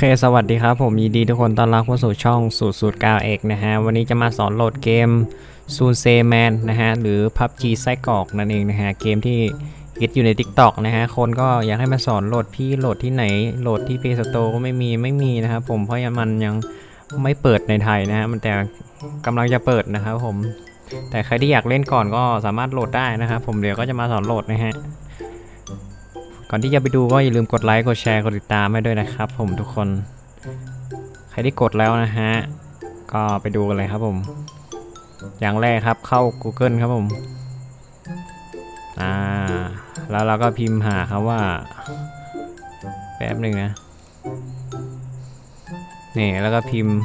เค สวัสดีครับ ผมยินดีทุกคนต้อนรับเข้าสู่ช่องสูตรสูตร9เอกนะฮะ วันนี้จะมาสอนโหลดเกมซูนเซแมนนะฮะ หรือ PUBG ไส้กรอกนั่นเองนะฮะ เกมที่ฮิตอยู่ใน TikTok นะฮะ คนก็อยากให้มาสอนโหลดพี่โหลดที่ไหน โหลดที่ Play Store ก็ไม่มีไม่มีนะครับผมเพราะมันยังไม่เปิดในไทยนะฮะ มันแต่กำลังจะเปิดนะครับผม แต่ใครที่อยากเล่นก่อนก็สามารถโหลดได้นะครับผมเดี๋ยวก็จะมาสอนโหลดนะฮะ ก่อนที่จะไปดูก็อย่าลืมกดไลค์ กดแชร์ กดติดตามให้ด้วยนะครับผมทุกคน ใครที่กดแล้วนะฮะ ก็ไปดูกันเลยครับผม อย่างแรกครับเข้า Google ครับผม อ่า แล้วเราก็พิมพ์หาครับว่า แป๊บหนึ่งนะ นี่แล้วก็พิมพ์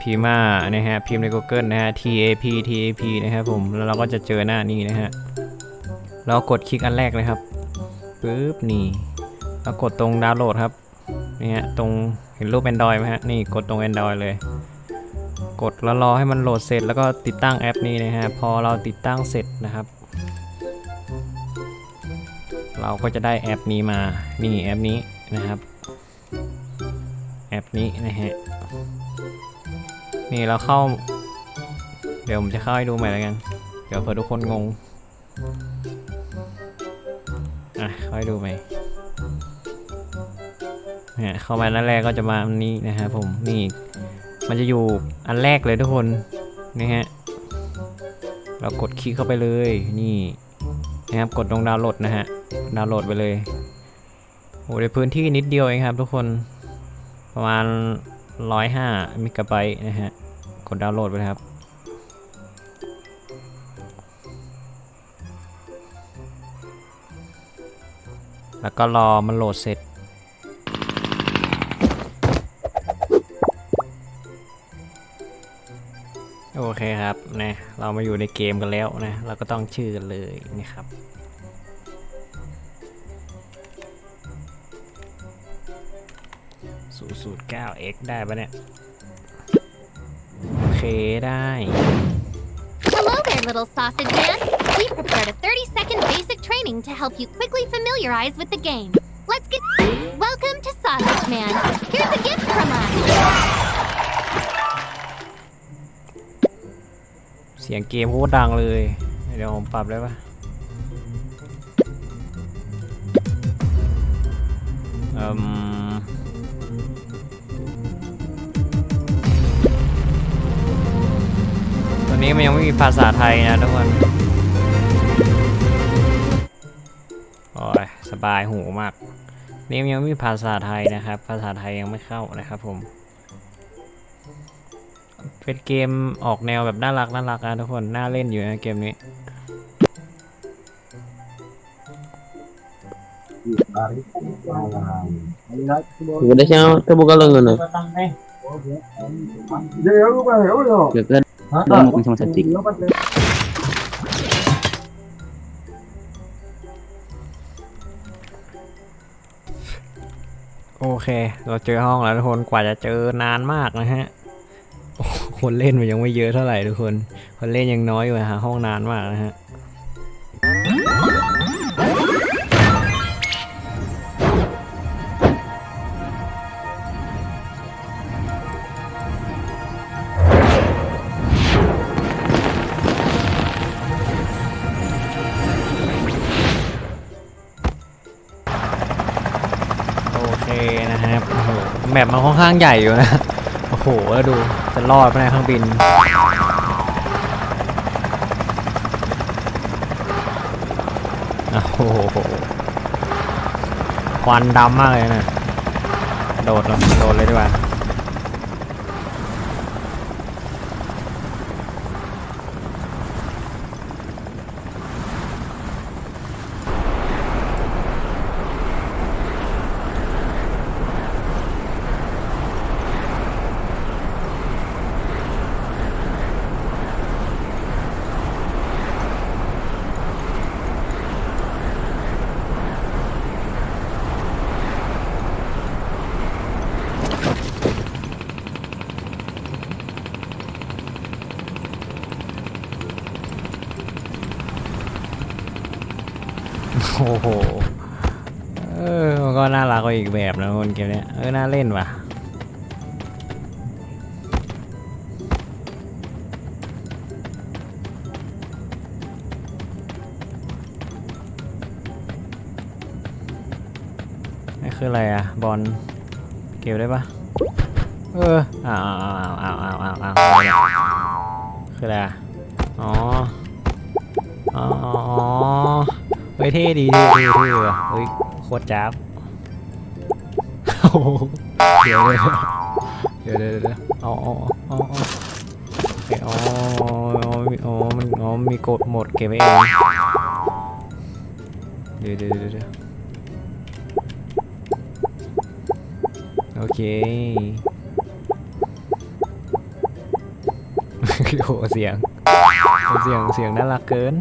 พิมพ์มานะฮะ พิมพ์ใน Google นะฮะ TAP TAP นะครับผม แล้วเราก็จะเจอหน้านี้นะฮะ เรากดคลิกอันแรกเลยครับ ปึ๊บนี่แล้วกดตรงดาวน์โหลดครับนี่ฮะตรงเห็นรูป Android ไหมฮะนี่กดตรง Android เลย กดแล้วรอให้มันโหลดเสร็จแล้วก็ติดตั้งแอปนี้นะฮะพอเราติดตั้งเสร็จนะครับ เราก็จะได้แอปนี้มานี่แอปนี้นะครับแอปนี้นะฮะนี่เราเข้า เดี๋ยวผมจะเข้าให้ดูใหม่แล้วกัน เดี๋ยวเผื่อทุกคนงง อยดูไหมเนี่ยเข้ามาอันแรกก็จะมาอันนี้นะฮะผมนี่มันจะอยู่อันแรกเลยทุกคนนี่ฮะเรากดคลิกเข้าไปเลยนี่นะครับกดลงดาวน์โหลดนะฮะดาวน์โหลดไปเลยโอ้ในพื้นที่นิดเดียวเองครับทุกคนประมาณ105มิกะไบต์นะฮะกดดาวน์โหลดไปครับ แล้วก็รอมันโหลดเสร็จ โอเคครับนะเรามาอยู่ในเกมกันแล้วนะ เราก็ต้องชื่อกันเลยนะครับสูตรสูตร 9x ได้ปะเนี่ย โอเคได้ Hello there, little sausage man. We prepared a 30 second basic training to help you quickly familiarize with the game. Let's get. Welcome to Sausage Man. Here's a gift from us. เสียงเกมโคตรดังเลย เดี๋ยวผมปรับได้ปะอ่มตอนนี้มันยังไม่มีภาษาไทยนะทุกคน บายหูมากนี่มันยังไม่มีภาษาไทยนะครับ ภาษาไทยยังไม่เข้านะครับผม เป็นเกมออกแนวแบบน่ารักน่ารักนะทุกคน น่าเล่นอยู่นะเกมนี้ Udah siya terbuka lang ano. Gagad. Alam mo kung sa masatik. โอเค เราเจอห้องแล้วทุกคนกว่าจะเจอนานมากนะฮะคนเล่นมันยังไม่เยอะเท่าไหร่ทุกคน คนเล่นยังน้อยอยู่นะฮะห้องนานมากนะฮะ เคนะครับโอ้โหแมปมันค่อนข้างใหญ่อยู่นะ โอ้โห แล้วดู จะรอดไหมในเครื่องบิน โอ้โห ควันดำมากเลยนะ โดดลงโดดเลยดีกว่า อ้โห เออมันก็น่ารักอีกแบบนะคนเกมเนี้ย เออ น่าเล่นว่ะนี่คืออะไรอะบอลเก็บได้ปะเอออ้าวอ้าวอ้าวอ้าวอ้าวอ้าวอ้าวอะไรเนี่ยคืออะไรอะอ๋ออ๋ออ๋อ เฮ้ยเท่ดีเท่เท่เท่ว่ะเฮ้ยโคตรจ้าบโอ้โหเดี๋ยวเดี๋ยวเดี๋ยวเดี๋ยวเดี๋ยวเอาเอาเอาเอาเอ้ยอ๋ออ๋ออ๋อมันอ๋อมีกดโหมดเก็บไว้เองเดี๋ยวเดี๋ยวเดี๋ยวเดี๋ยวโอเคโอ้โหเสียง เสียง เสียงน่ารักเกิน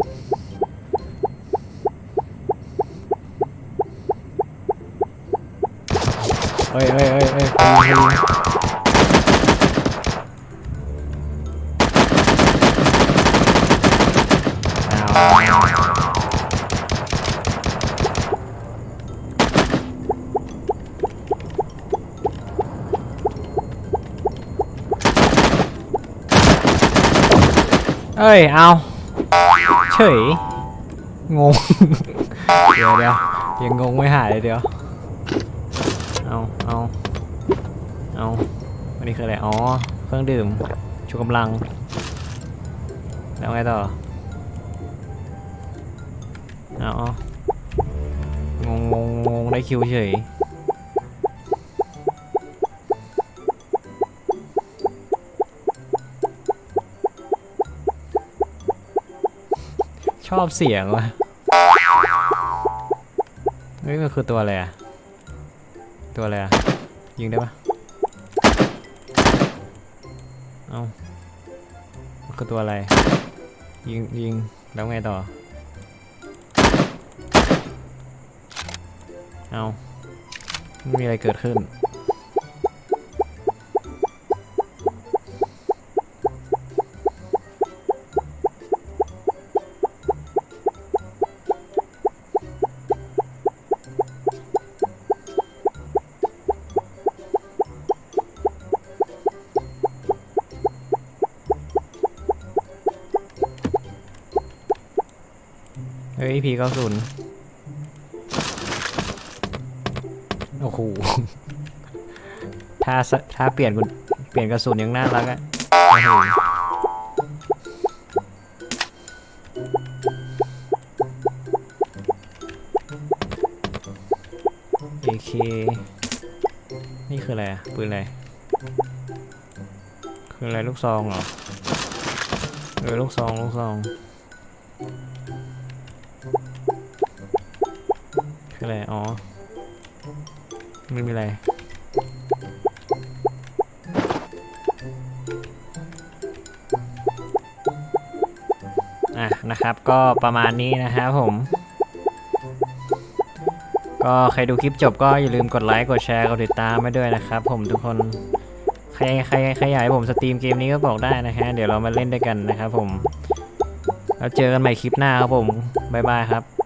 เฮ้ยเฮ้ยเฮ้ยเฮ้ยเฮ้ย เอาเอาเฉยงงเดี๋ยวเดี๋ยวยังงงไม่หายเลยเดี๋ยวเอาเอาเอาอันนี้คืออะไร อ๋อ เครื่องดื่ม ชูกำลัง แล้วไงต่อ เอางงงงงงได้คิวเฉยชอบเสียงว่ะเฮ้ยมันคือตัวอะไรอะ ตัวอะไรอะยิงได้ปะเอามันคือตัวอะไร ยิงยิงแล้วไงต่อ เอาไม่มีอะไรเกิดขึ้น เฮ้ยพีเก้าศูนย์โอ้โห ถ้าสถ้าเปลี่ยนกุเปลี่ยนกระสุนยังน่ารักอะโอ้โหเอเคนี่คืออะไรอะปืนอะไร คืออะไรลูกซองเหรอ เออลูกซองลูกซอง อะไร อ๋อ ไม่มีอะไร อะ นะครับ ก็ประมาณนี้นะครับผม ก็ใครดูคลิปจบก็อย่าลืมกดไลค์ กดแชร์ กดติดตามไว้ด้วยนะครับผมทุกคน ใครใครใครอยากให้ผมสตรีมเกมนี้ก็บอกได้นะฮะ เดี๋ยวเรามาเล่นด้วยกันนะครับผม แล้วเจอกันใหม่คลิปหน้าครับผม บ๊ายบายครับ